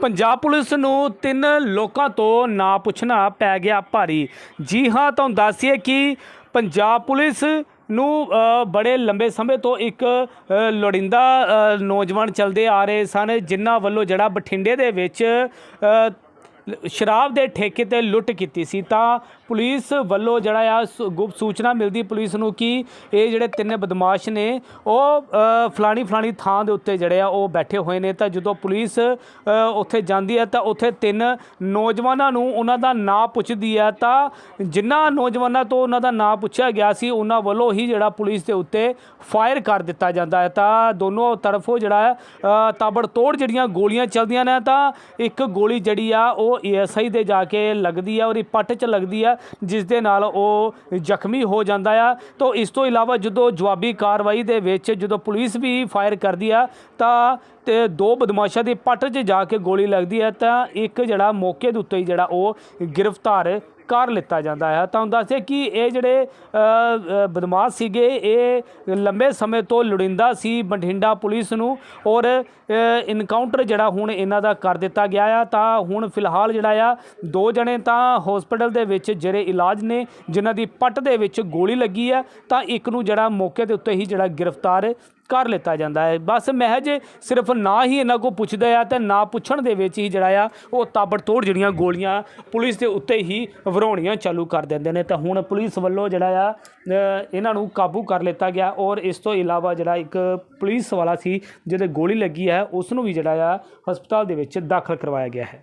Punjab police ਨੂੰ ਤਿੰਨ ਲੋਕਾਂ ਤੋਂ ਨਾ ਪੁੱਛਣਾ ਪੈ ਗਿਆ ਭਾਰੀ। ਜੀ ਹਾਂ ਤੁਹਾਨੂੰ ਦੱਸੀਏ ਕਿ ਪੰਜਾਬ ਪੁਲਿਸ ਨੂੰ ਬੜੇ ਲੰਬੇ ਸਮੇਂ ਤੋਂ ਇੱਕ ਅ, ਲੋੜਿੰਦਾ ਨੌਜਵਾਨ ਚੱਲਦੇ ਆ ਰਹੇ ਸਨ ਜਿਨ੍ਹਾਂ ਵੱਲੋਂ ਜਿਹੜਾ ਬਠਿੰਡੇ ਦੇ ਵਿੱਚ ਸ਼ਰਾਬ ਦੇ ਠੇਕੇ ਤੇ ਲੁੱਟ ਕੀਤੀ ਸੀ ਤਾਂ ਪੁਲਿਸ ਵੱਲੋਂ ਜਿਹੜਾ ਆ ਸੁ- ਗੁਪਤ ਸੂਚਨਾ ਮਿਲਦੀ ਪੁਲਿਸ ਨੂੰ ਕਿ ਇਹ ਜਿਹੜੇ ਤਿੰਨ ਬਦਮਾਸ਼ ਨੇ ਉਹ ਫਲਾਣੀ ਫਲਾਣੀ ਥਾਂ ਦੇ ਉੱਤੇ ਜਿਹੜੇ ਆ ਉਹ ਬੈਠੇ ਹੋਏ ਨੇ। ਤਾਂ ਜਦੋਂ ਪੁਲਿਸ ਉੱਥੇ ਜਾਂਦੀ ਹੈ ਤਾਂ ਉੱਥੇ ਤਿੰਨ ਨੌਜਵਾਨਾਂ ਨੂੰ ਉਹਨਾਂ ਦਾ ਨਾਂ ਪੁੱਛਦੀ ਹੈ। ਤਾਂ ਜਿਨ੍ਹਾਂ ਨੌਜਵਾਨਾਂ ਤੋਂ ਉਹਨਾਂ ਦਾ ਨਾਂ ਪੁੱਛਿਆ ਗਿਆ ਸੀ ਉਹਨਾਂ ਵੱਲੋਂ ਹੀ ਜਿਹੜਾ ਪੁਲਿਸ ਦੇ ਉੱਤੇ ਫਾਇਰ ਕਰ ਦਿੱਤਾ ਜਾਂਦਾ ਹੈ। ਤਾਂ ਦੋਨੋਂ ਤਰਫੋਂ ਜਿਹੜਾ ਹੈ ਅ, ਤਾਬੜਤੋੜ ਜਿਹੜੀਆਂ ਗੋਲੀਆਂ ਚੱਲਦੀਆਂ ਨੇ ਤਾਂ ਇੱਕ ਗੋਲੀ ਜਿਹੜੀ ਆ ਉਹ ਉਹ ਏਐਸਆਈ ਦੇ ਜਾ ਕੇ ਲੱਗਦੀ ਆ, ਉਹਦੀ ਪੱਟ 'ਚ ਲੱਗਦੀ ਆ, ਜਿਸ ਦੇ ਨਾਲ ਉਹ ਜ਼ਖਮੀ ਹੋ ਜਾਂਦਾ ਆ। ਤਾਂ ਇਸ ਤੋਂ ਇਲਾਵਾ ਜਦੋਂ ਜਵਾਬੀ ਕਾਰਵਾਈ ਦੇ ਵਿੱਚ ਜਦੋਂ ਪੁਲਿਸ ਵੀ ਫਾਇਰ ਕਰਦੀ ਆ, ਤਾਂ ਤੇ ਦੋ ਬਦਮਾਸ਼ਾਂ ਦੀ ਪੱਟ 'ਚ ਜਾ ਕੇ ਗੋਲੀ ਲੱਗਦੀ ਹੈ ਤਾਂ ਇੱਕ ਜਿਹੜਾ ਮੌਕੇ ਦੇ ਉੱਤੇ ਹੀ ਜਿਹੜਾ ਉਹ ਗ੍ਰਿਫਤਾਰ ਕਰ ਲਿੱਤਾ ਜਾਂਦਾ ਹੈ। ਤਾਂ ਦੱਸਦੇ ਕਿ ਇਹ ਜਿਹੜੇ ਬਦਮਾਸ਼ ਸੀਗੇ, ਇਹ ਲੰਬੇ ਸਮੇਂ ਤੋਂ ਲੁੜਿੰਦਾ ਸੀ ਬਠਿੰਡਾ ਪੁਲਿਸ ਨੂੰ ਔਰ ਇਨਕਾਊਂਟਰ ਜਿਹੜਾ ਹੁਣ ਇਹਨਾਂ ਦਾ ਕਰ ਦਿੱਤਾ ਗਿਆ ਆ। ਤਾਂ ਹੁਣ ਫਿਲਹਾਲ ਜਿਹੜਾ ਆ, ਦੋ ਜਣੇ ਤਾਂ ਹਸਪੀਟਲ ਦੇ ਵਿੱਚ ਜਿਹੜੇ ਇਲਾਜ ਨੇ, ਜਿਨ੍ਹਾਂ ਦੀ ਪੱਟ ਦੇ ਵਿੱਚ ਗੋਲੀ ਲੱਗੀ ਆ, ਤਾਂ ਇੱਕ ਨੂੰ ਜਿਹੜਾ ਮੌਕੇ ਦੇ ਉੱਤੇ ਹੀ ਜਿਹੜਾ ਗ੍ਰਿਫਤਾਰ ਕਰ ਲਿੱਤਾ ਜਾਂਦਾ ਹੈ। ਬਸ ਮਹਿਜ ਸਿਰਫ ਨਾ ਹੀ ਇਹਨਾਂ ਕੋ ਪੁੱਛਦਾ ਆ ਤੇ ਨਾ ਪੁੱਛਣ ਦੇ ਵਿੱਚ ਹੀ ਜਿਹੜਾ ਆ, ਉਹ ਤਾਬੜਤੋੜ ਜਿਹੜੀਆਂ ਗੋਲੀਆਂ ਪੁਲਿਸ ਦੇ ਉੱਤੇ ਹੀ ਵਰਾਉਣੀਆਂ ਚਾਲੂ ਕਰ ਦਿੰਦੇ ਨੇ। ਤਾਂ ਹੁਣ ਪੁਲਿਸ ਵੱਲੋਂ ਜਿਹੜਾ ਆ ਇਹਨਾਂ ਨੂੰ ਕਾਬੂ ਕਰ ਲਿੱਤਾ ਗਿਆ ਔਰ ਇਸ ਤੋਂ ਇਲਾਵਾ ਜਿਹੜਾ ਇੱਕ ਪੁਲਿਸ ਵਾਲਾ ਸੀ ਜਿਹਦੇ ਗੋਲੀ ਲੱਗੀ ਹੈ, ਉਸ ਨੂੰ ਵੀ ਜਿਹੜਾ ਆ, ਹਸਪਤਾਲ ਦੇ ਵਿੱਚ ਦਾਖਲ ਕਰਵਾਇਆ ਗਿਆ ਹੈ।